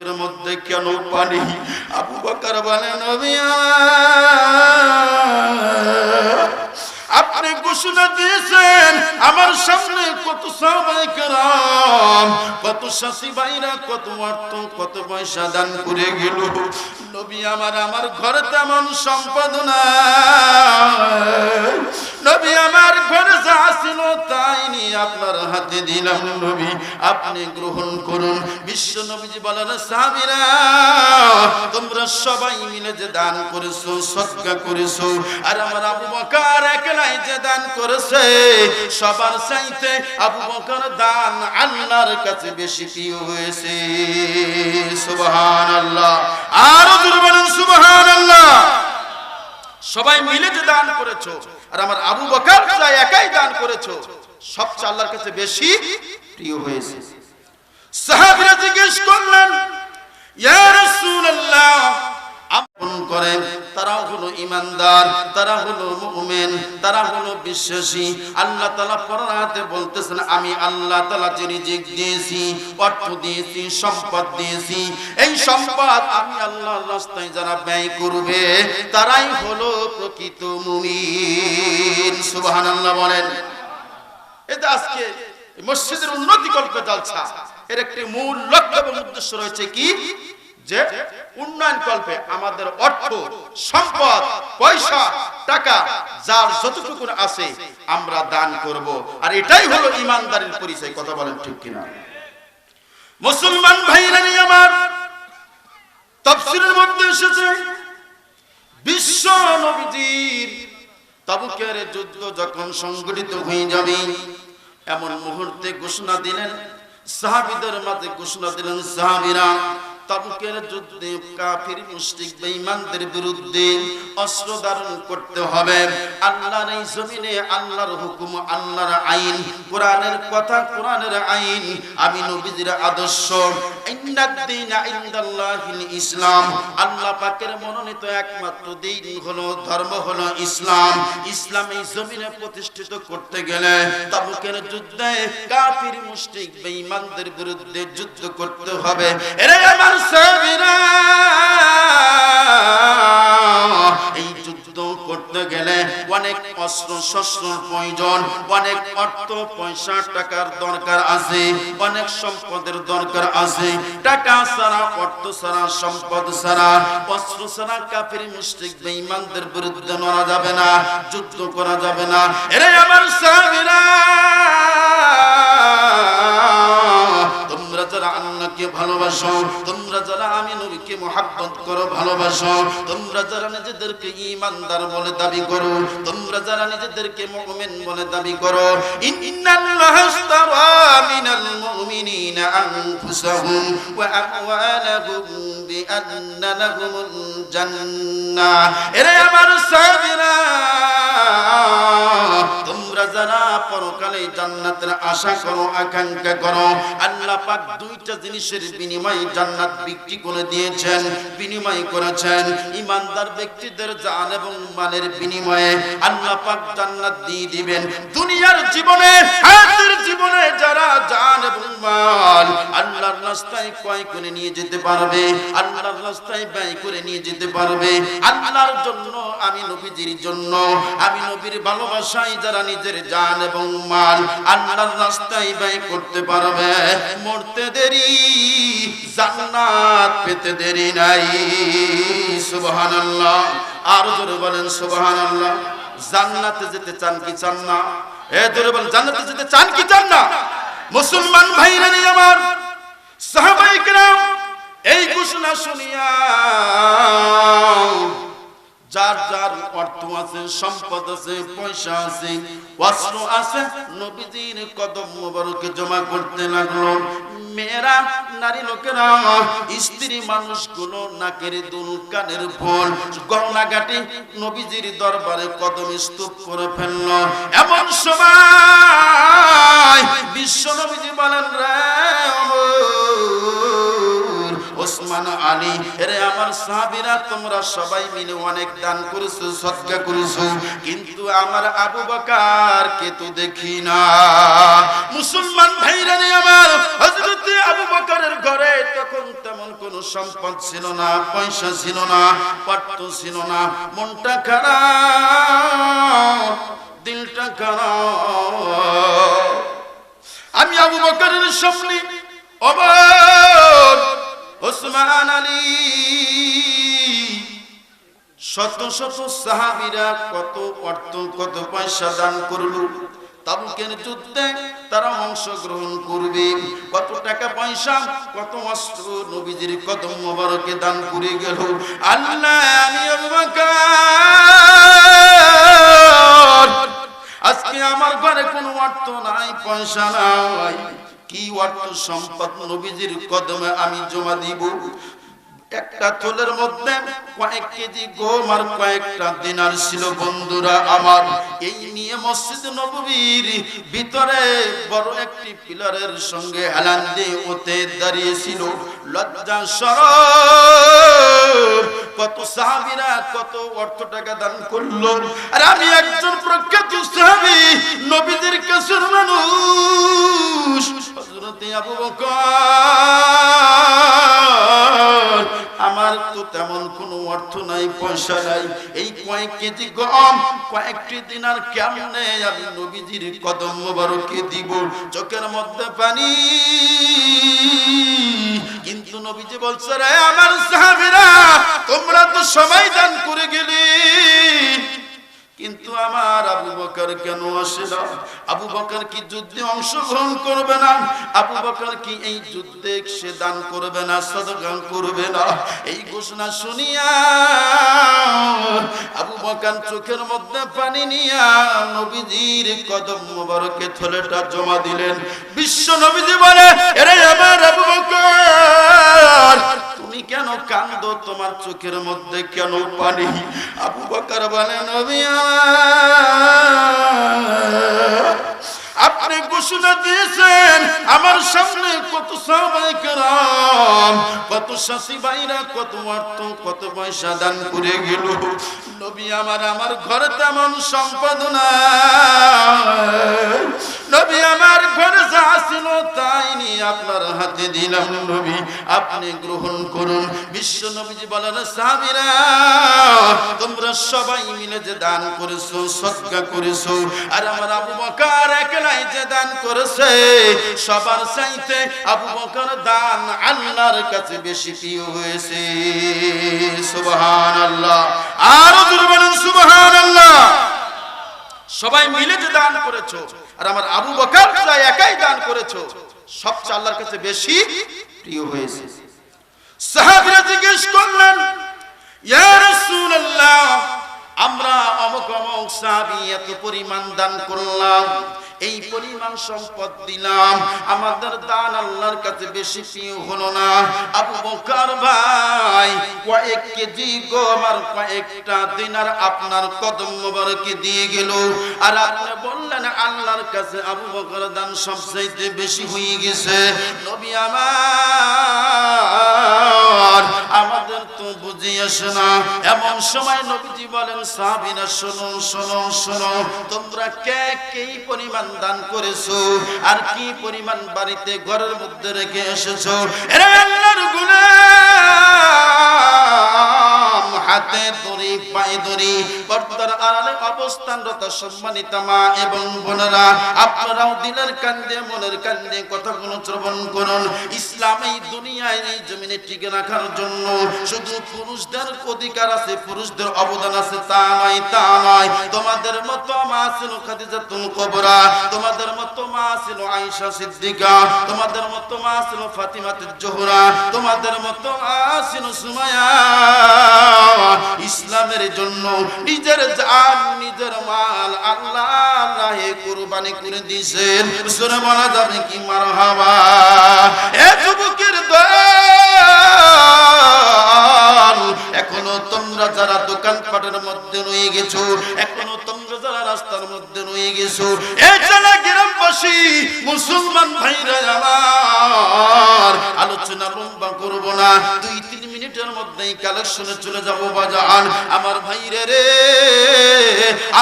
এর মধ্যে কেন পানি? আবু বকর বলে আপনি ঘোষণা দিয়েছেন। আমার সামনে কত সবাই কেরাম কত শাসি ভাইরা কত অর্থ, কত পয়সা দান করে গেল। নবী আমার আমার ঘরে তেমন সম্পদ নাই। নবী আমার ঘরে যা ছিল তাই নিয়ে আপনার হাতে দিলাম নবী। আপনি গ্রহণ করুন। বিশ্ব নবীজি বলেন, সাহাবীরা, তোমরা সবাই মিলে যে দান করেছ, সদকা করেছ, আর আমার আবু বকর একলাই যে দান করেছে, সবার চাইতে আবু বকর দান আল্লাহর কাছে বেশি প্রিয় হয়েছে। সুবহানাল্লাহ। আরও জোরে বলেন, সুবহানাল্লাহ। সবাই মিলে যে দান করেছ, আর আমার আবু বকর যা একাই দান করেছ, সবচেয়ে আল্লাহর কাছে বেশি প্রিয় হয়েছে। সাহাবীরা জিজ্ঞেস করলেন, ইয়া রাসূলুল্লাহ করেন তারা হলো ইমানদার, তারা হলো মুমিন, তারা হলো বিশ্বাসী। আল্লাহ তালা পরাতে বলতেছেন, আমি আল্লাহ তালা যে রিজিক দিয়েছি, অর্থ দিয়েছি, সম্পদ দিয়েছি, এই সম্পদ আমি আল্লাহর রাস্তায় যারা ব্যয় করবে, তারাই হলো প্রকৃত মুমিন। সুবহানাল্লাহ বলেন। এটা আজকে মসজিদের উন্নতি কল্পে জলসা, এর একটি মূল লক্ষ্য এবং উদ্দেশ্য রয়েছে কি? যে উন্নয়ন কল্পে আমাদের অর্থ, সম্পদ, পয়সা, টাকা, যার যতটুকু আছে আমরা দান করব। আর এটাই হলো ইমানদারের পরিচয়, কথা বলেন ঠিক কিনা? মুসলমান ভাইরা নিয়ে আমার তাফসীরের মধ্যে এসেছে, বিশ্ব নবীজির তাবুকের যুদ্ধ যখন সংগঠিত হয়ে যাবে, এমন মুহূর্তে ঘোষণা দিলেন, সাহাবিদের মাঝে ঘোষণা দিলেন, সাহাবিরা তাবুকের যুদ্ধে কাফির, মুশরিক, বেঈমানদের বিরুদ্ধে অস্ত্র ধারণ করতে হবে। আল্লাহর এই জমিনে আল্লাহর হুকুম, আল্লাহর আইন, কোরআনের কথা, কোরআনের আইন, আমি নবীজির আদর্শ। ইসলাম। এই জমিনে প্রতিষ্ঠিত করতে গেলে তাবুকের যুদ্ধে কাফির বিরুদ্ধে যুদ্ধ করতে হবে। এরে আমার এই যুদ্ধ করতে গেলে অনেক অস্ত্র, শস্ত্র, প্রয়োজন, অনেক অর্থ, পয়সা, টাকার দরকার আছে, অনেক সম্পদের দরকার আছে। টাকা ছাড়া, অর্থ ছাড়া, সম্পদ ছাড়া, অস্ত্র ছাড়া কাফির, মুশরিক, বেঈমানদের বিরুদ্ধে লড়া যাবে না, যুদ্ধ করা যাবে না। এরে আমার সাহাবীরা। যারা আল্লাহকে ভালোবাসো, তোমরা যারা আমি নবীকে মোহাব্বত করো, ভালোবাসো, তোমরা যারা নিজেদেরকে ঈমানদার বলে দাবি করো, তোমরা যারা নিজেদেরকে মুমিন বলে দাবি করো, ইন্নাল্লাহা আশতারা মিনাল মুমিনিনা আনফুসাহুম ওয়া আমওয়ালাহুম বিআন্না লাহুমুল জান্নাহ। এরে আমার সাহাবীরা যারা পরকালে জান্নাতের আশা করো, আকাঙ্ক্ষা করো, আল্লাহ পাক দুইটা জিনিসের বিনিময়ে জান্নাত বিক্রি করে দিয়েছেন, বিনিময় করেছেন। ইমানদার ব্যক্তিদের জান এবং মালের বিনিময়ে আল্লাহ পাক জান্নাত দিয়ে দিবেন। দুনিয়ার জীবনে, হায়াতের জীবনে যারা জান এবং মাল আল্লাহর রাস্তায় ক্রয় করে নিয়ে যেতে পারবে, আল্লাহর রাস্তায় ব্যয় করে নিয়ে যেতে পারবে। আল্লাহর জন্য, আমি নবীজির জন্য, আমি নবীর ভালোবাসায় যারা নিজের জান এবং মাল আল্লাহর রাস্তায় ব্যয় করতে পারবে মরতে দেরি জান্নাত পেতে দেরি নাই সুবহানাল্লাহ আর জোরে বলেন সুবহানাল্লাহ জান্নাতে যেতে চান কি চান না এ জোরে বলেন জান্নাতে যেতে চান কি চান না মুসলমান ভাইরা নিয়ে আমার সাহাবাই کرام এই ঘোষণা শুনিয়া যার যার অর্থ আছে, সম্পদ আছে, পয়সা আছে, অস্ত্র আছে। নবীজির কদম মোবারকে জমা করতে লাগল। মেয়েরা, নারী লোকেরা, স্ত্রী মানুষগুলো নাকের দুল, কানের ফল গহনাঘাটি নবীজির দরবারে কদম স্তূপ করে ফেলল। এমন সময় বিশ্ব নবীজি বলেন, রে ওসমান আলী, এরে আমার সাহাবীরা, তোমরা সবাই মিলে অনেক দান করেছ, সদকা করেছ, কিন্তু আমার আবু বকর কে তো দেখি না। মুসলমান ভাইরা রে আমার, হযরতে আবু বকরের ঘরে তখন তেমন কোনো সম্পদ ছিল না, পয়সা ছিল না পাত্র ছিল না, মনটা খারাপ, দিলটা খারাপ। আমি আবু বকরের সামনে অমর ওসমান আলী। শত শত সাহাবীরা কত অর্থ, কত পয়সা দান করল। তাবুকের যুদ্ধে তারা অংশগ্রহণ করবে। কত টাকা পয়সা, কত অস্ত্র নবীজির কদম মোবারকে দান করে গেল। আল্লাহ, আমি আজকে আমার ঘরে কোনো অর্থ নাই, পয়সা নাই। কি অর্থ সম্পদ নবীজির কদমে আমি জমা দিব? একটা থলের মধ্যে কয়েক কেজি গম আর কয়েকটা দিনার ছিল, বন্ধুরা আমার। এই নিয়ে মসজিদ নববীর ভিতরে বড় একটি পিলারের সঙ্গে হেলান দিয়ে ওতে দাঁড়িয়েছিল লজ্জা সরব। কত সাহাবিরা কত অর্থ টাকা দান করল। আর আমি একজন প্রখ্যাত সাহাবী, নবীদের কাছের মানুষ। হযরতে আবু বকর আমার তো তেমন কোনো অর্থ নাই, পয়সা নাই। এই কয়েক কেজি গম, কয়েকটি দিন আর কেমনে আমি নবীজির কদম মোবারকে দিব? চোখের মধ্যে পানি। কিন্তু নবীজি বলছে, রে আমার সাহাবীরা, তোমরা তো সবাই দান করে গেলে। কিন্তু আমার আবু বকর কেন আসে না? আবু বকর কি যুদ্ধে অংশগ্রহণ করবে না? আবু বকর কি এই যুদ্ধে সে দান করবে না, সদকা করবে না? এই ঘোষণা শুনিয়া আবু বকর চোখের মধ্যে পানি নিয়া নবীজির কদম মোবারকে থলেটা জমা দিলেন। বিশ্ব নবীজি বলে, এরে আমার আবু বকর! কেন কান্দ তোমার চোখের মধ্যে কেন পানি? আবু বকর বলেন আপনি ঘোষণা দিয়েছেন। আমার সামনে কত সবাই কেরাম কত শাসি ভাইরা কত অর্থ, কত পয়সা দান করে গেল। নবী আমার আমার ঘরে তেমন সম্পদ নবী আমার ঘরে যা ছিল তাই নিয়ে আপনার হাতে দিলাম নবী। আপনি গ্রহণ করুন। বিশ্ব নবীজি বলেন, সাহাবীরা, তোমরা সবাই মিলে যে দান করেছ, সদকা করেছ, আর আমার আবু বকর একলাই দান করেছে। সবার চাইতে আবু বকর দান আল্লাহর কাছে বেশি প্রিয় হয়েছে। সুবহানাল্লাহ। আরও জোরে সুবহানাল্লাহ। সবাই মিলে যে দান করেছ, আর আমার আবু বকর যা একাই দান করেছ, সবচেয়ে আল্লাহর কাছে বেশি প্রিয় হয়েছে। সাহাবীরা জিজ্ঞেস করলেন, ইয়া রাসূলুল্লাহ, আমরা অমুক অমুক সাহাবী এত পরিমাণ দান করলাম এই পরিমাণ সম্পদ দিলাম। আমাদের দান আল্লাহর কাছে বেশি প্রিয় হলো না। আবু বকর ভাই, কয়েক কেজি গম আর কয়েকটা দিনার আপনার কদম মোবারকে দিয়ে গেল। আর আপনি বললেন, আল্লাহর কাছে আবু বকর দান সবচাইতে বেশি হয়ে গেছে। নবী আমার আমাদের তো বুঝিয়াস না। এমন সময় নবীজি বলেন, সাহাবীরা, শোনো শোনো শোনো, তোমরা কে কি পরিমাণ দান করেছ? আর কি পরিমাণ বাড়িতে ঘরের মধ্যে রেখে এসেছ? এরা আল্লাহর গুলাম। হাতে দড়ি, পায়ে দড়ি পর্দার আড়ালে অবস্থানরত সম্মানিত মা এবং বোনেরা, আপনারাও দিলের কান্দে, মনের কান্দে কথাগুলো শ্রবণ করুন। ইসলাম এই দুনিয়ায় এই জমিনে টিকে রাখার জন্য। শুধু পুরুষদের অধিকার আছে, পুরুষদের অবদান আছে, তা নয় তা নয়। তোমাদের মতো মা ছিল খাদিজাতুল কুবরা, তোমাদের মতো মা ছিল আয়েশা সিদ্দিকা, তোমাদের মতো মা ছিল ফাতিমাতুজ জোহরা, তোমাদের মতো মা ছিল সুমাইয়া। ইসলামের জন্য নিজের জান, নিজের মাল আল্লাহ রাহে কুরবানি করে দিয়েছেন। সুরে বলা যাবে কি মারহাবা? এ যুবকের দল এখনও তোমরা যারা দোকান পাটের মধ্যে রয়ে গেছো, এখনও তোমরা যারা রাস্তার মধ্যে রয়ে গেছো, এ যারা গ্রামবাসী, মুসলমান ভাইরা আমার, আলোচনা লম্বা করব না, দুই তিন মিনিটের মধ্যেই কালেকশনে চলে যাব, বাজান। আমার ভাইরে রে,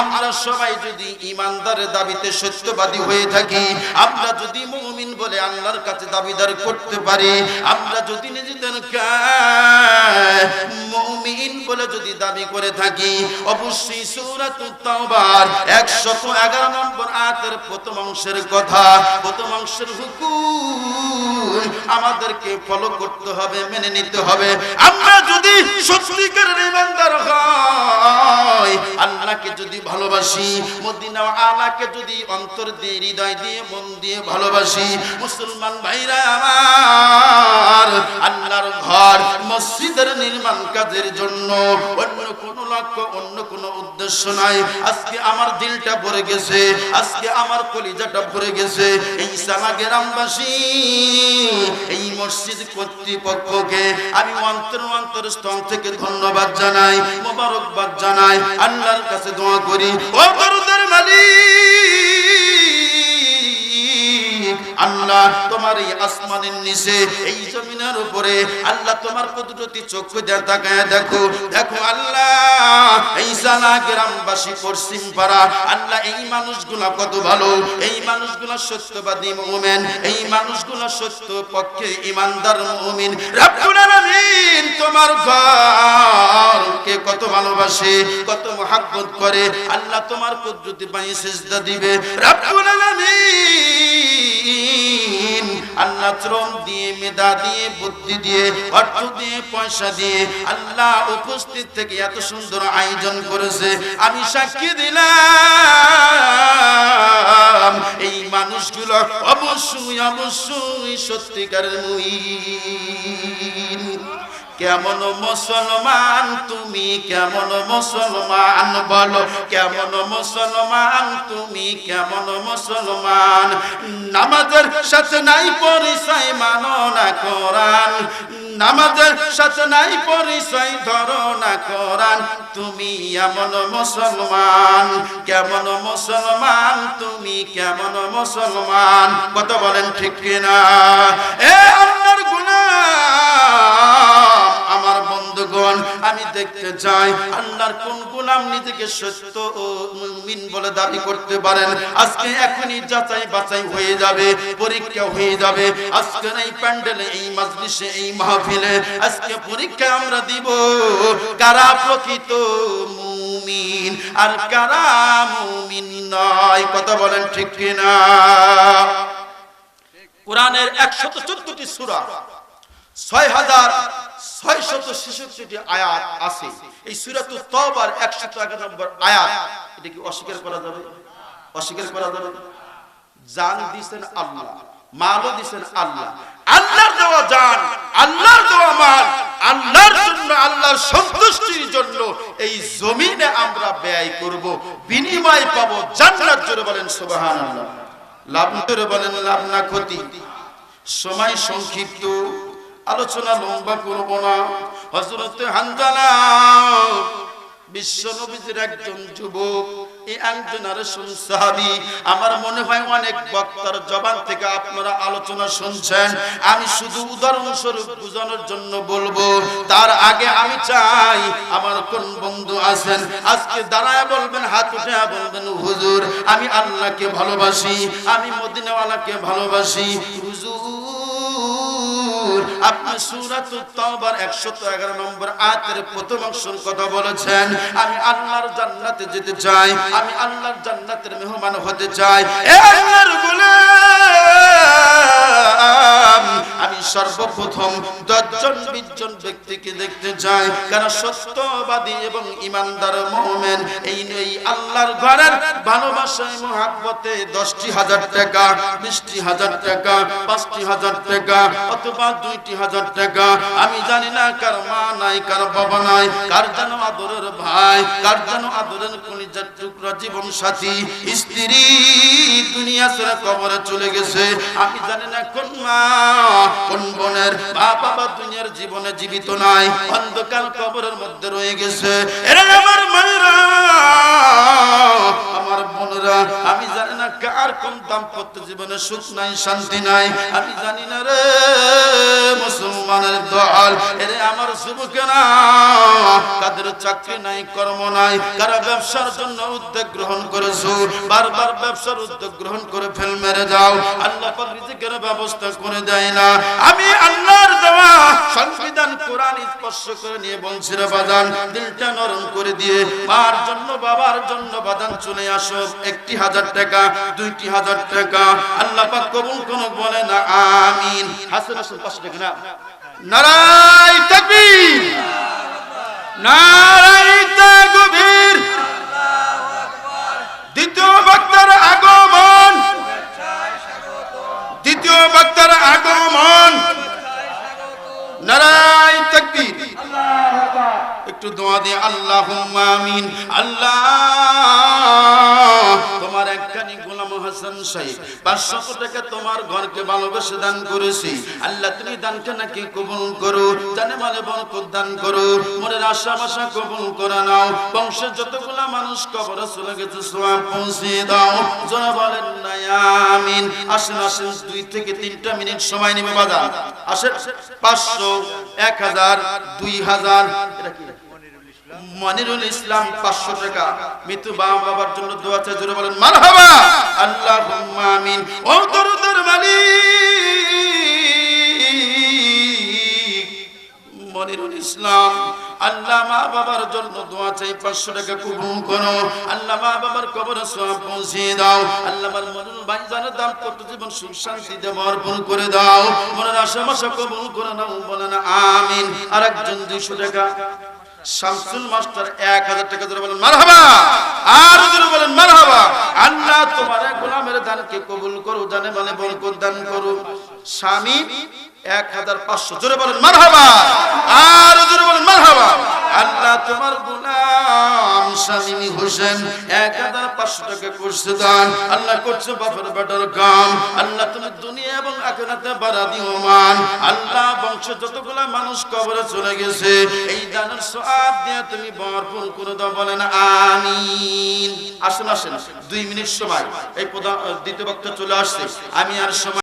আমরা সবাই যদি ইমানদারের দাবিতে সত্যবাদী হয়ে থাকি, আমরা যদি মুমিন বলে আল্লাহর কাছে দাবিদার করতে পারি। আমরা যদি নিজেদেরকে মুমিন বলে যদি দাবি করে থাকি, অবশ্যই সূরাতুত তাওবার 111 নম্বর আয়াতের প্রথম অংশের কথা, প্রথম অংশের হুকুম আমাদেরকে ফলো করতে হবে, মেনে নিতে হবে। আমরা যদি সত্যিকারের ইমানদার হই, আল্লাহকে যদি ভালোবাসি মদিনা আলাকে যদি অন্তর দিয়ে, হৃদয় দিয়ে, মন দিয়ে ভালোবাসি মুসলমান ভাইরা আমার, আল্লাহর ঘর মসজিদের নির্মাণ কাজের জন্য অন্য কোন লক্ষ্য, অন্য কোন উদ্দেশ্য নাই। আজকে আমার দিলটা ভরে গেছে, আজকে আমার কলিজাটা ভরে গেছে। এই সালা গ্রামবাসী, এই মসজিদ কর্তৃপক্ষকে আমি অন্তর অন্তর স্তন থেকে ধন্যবাদ জানাই, মোবারকবাদ জানাই, আল্লাহর কাছে দোয়া করি। ও মালিক! আল্লাহ তোমার এই আসমানের নিচে, এই জমিনের উপরে আল্লাহ তোমার কুদরতি চক্ষু দিয়ে তাকায় দেখো। দেখো আল্লাহ, এই সালা গ্রামবাসী পশ্চিম পাড়া, আল্লাহ এই মানুষগুলা কত ভালো। এই মানুষগুলা সত্যবাদী মুমিন, এই মানুষগুলা সত্য পক্ষে ইমানদার মুমিন। রব্বুল আলামিন, তোমার ঘর ভালোবাসে, কত মহাব্বত করে। আল্লাহ তোমার কুদরতি পাই সেজদা দিবে। রব্বুল আলামিন আল্লাহ শ্রম দিয়ে, মেধা দিয়ে, বুদ্ধি দিয়ে, অর্থ দিয়ে, পয়সা দিয়ে আল্লাহ উপস্থিত থেকে এত সুন্দর আয়োজন করেছে। আমি সাক্ষী দিলাম, এই মানুষগুলো অবশ্যই অবশ্যই সত্যিকারের মুইন কেমন মুসলমান, তুমি কেমন মুসলমান? বলো, কেমন মুসলমান, তুমি কেমন মুসলমান? নামাজের সাথে নাই পরিচয় মানো না কোরআন। নামাজের সাথে নাই পরিচয় ধরো না কোরআন। তুমি এমন মুসলমান, কেমন মুসলমান, তুমি কেমন মুসলমান? কত বলেন ঠিক কিনা? এ আল্লাহর বন্ধুগণ আমি দেখতে চাই আল্লাহর কোন গোলাম নিজেকে সত্য ও মুমিন বলে দাবি করতে পারেন। আজকে এখনই যাচাই বাছাই হয়ে যাবে, পরীক্ষা হয়ে যাবে। আজকে এই প্যান্ডেলে, এই মাজলিসে, এই মাহফিলে আজকে পরীক্ষা আমরা দিব, কারা প্রকৃত মুমিন আর কারা মুমিন নয়, কথা বলেন ঠিক কিনা? কোরআনের একশত চোদ্দটি সূরা। ছয় হাজার আছে। এই করা করা আল্লাহ আল্লাহ। জন্য সন্তুষ্টির জন্য এই জমিনে আমরা ব্যয় করব, বিনিময় পাবো, জান্নাত জোরে বলেন সুবহানাল্লাহ। লাভ বলেন লাভ না ক্ষতি। সময় সংক্ষিপ্ত। আলোচনা লম্বা করব না। হযরত হানজালা একজন যুবক, এই জেনারেশন সাহাবী, আমার মনে হয় অনেক বক্তার জবান থেকে আপনারা আলোচনা শুনছেন। আমি শুধু উদাহরণস্বরূপ বোঝানোর জন্য বলব, তার আগে আমি চাই আমার কোন বন্ধু আছেন। আজকে দাঁড়ায় বলবেন, হাত উঠে বলবেন, হুজুর, আমি আল্লাহকে ভালোবাসি, আমি মদিনাওয়ালাকে ভালোবাসি হুজুর, আপনি সূরাতুত তাওবার 111 নম্বর আয়াতের প্রথম অংশের কথা বলেছেন। আমি আল্লাহর জান্নাতে যেতে চাই, আমি আল্লাহর জান্নাতের মেহমান হতে চাই। এ আল্লাহর গোলাম আমি সর্বপ্রথম দশজন, বিশজন ব্যক্তিকে দেখতে কারণ সত্যবাদী এবং ইমানদার এই এই আল্লাহর ঘরের ভালোবাসায়, মহাব্বতে দশটি হাজার টাকা, বিশটি হাজার টাকা, পাঁচটি হাজার টাকা, অথবা দুইটি হাজার টাকা। আমি জানি না কার মা নাই, কার বাবা নাই, কার যেন আদরের ভাই, কার যেন আদরের কলিজার টুকরা জীবন সাথী স্ত্রী দুনিয়া ছেড়ে কবরে চলে গেছে। আমি জানি না কোন মা কোন বোনের মা বাবা দুনিয়ার জীবনে জীবিত নাই, অন্ধকার কবরের মধ্যে রয়ে গেছে। এরা আমার মায়েরা আমার বোনেরা, আমি জানি না কার কোন দাম্পত্য জীবনে সুখ নাই, শান্তি নাই। আমি জানি না রে মুসলমানের দল, এরে আমার যুবকেরা কাদের চাকরি নাই, কর্ম নাই, কারা ব্যবসার জন্য উদ্যোগ গ্রহণ করেছ, বারবার ব্যবসার উদ্যোগ গ্রহণ করে ফেল মেরে যাও আল্লাহ রিজিকের ব্যবস্থা করে দেয় না। আমি আল্লাহর দেওয়া সংবিধান কোরআন স্পর্শ করে নিয়ে বলছি রে বাজান দিলটা নরম করে দিয়ে, মার জন্য, বাবার জন্য বাদান চলে আসো। একটি হাজার টাকা, দুইটি হাজার টাকা। আল্লাহ পাক কবুল কোন বলে না আমিন। হাসান হাসান পাঁচশো টাকা না নারাই তাকবীর। দ্বিতীয় আগমন। দ্বিতীয় আগমন। তাকবীর। একটু দোয়া দিয়ে আল্লাহ আমিন। আল্লাহ তোমার একখানি গোলাম হাসান সাহেব পাঁচশো টাকা তোমার ঘরকে ভালোবেসে দান করেছি। আল্লাহ, তুমি দানকে নাকি কবুল করো? জানে মানে বরকত দান করো। মনের আশা বাসা কবুল করে নাও। বংশের যতগুলা মানুষ কবরে চলে গেছে সোয়াব পৌঁছে দাও। যারা বলেন না আমিন। আসেন আসেন, দুই থেকে তিনটা মিনিট সময় নেবে বাজার। আসেন, পাঁচশো, এক হাজার, দুই হাজার। এটা কি? মনিরুল ইসলাম পাঁচশো টাকা। মৃত্যু বাবা বাবার জন্য দোয়া চাই জোরে বলেন, মারহাবা! আল্লাহ আমিন। মনিরুল ইসলাম, আল্লাহ মা বাবার জন্য দোয়া চাই, পাঁচশো টাকা করো। আল্লাহ মা বাবার কবর সব পৌঁছে দাও। আল্লাহ আমার ভাই দাম কত জীবন সুখ করে দাও। মনের আশা মাসা কবুল করে নাও, বলেন, আমিন। আর একজন দুইশো টাকা। শামসুল মাস্টার এক হাজার টাকা ধরে বলেন, মারহাবা। আর ধরে বলেন, মারহাবা। আল্লাহ তোমার গোলামের দানকে কবুল করো, জানে মানে বরকত দান করো। স্বামী এক হাজার পাঁচশো জোরে বলেন, মারহাবা। আর জোরে বলেন, মারহাবা। আল্লাহ তোমার গোলাম স্বামী হোসেন এক হাজার পাঁচশো টাকা করছে দান। আল্লাহ করছে বাপের বেটার কাম। আল্লাহ তুমি দুনিয়া এবং আখেরাতে বাড়া দিও মান। আল্লাহ বংশ যতগুলা মানুষ কবরে চলে গেছে, এই দানের সব দিয়ে তুমি ভরপুর করে দাও বলেন আমিন। আসুন, আসেন, দুই মিনিট সময়। এই প্রধান দ্বিতীয় বক্তা চলে আসছে। আমি আর সময়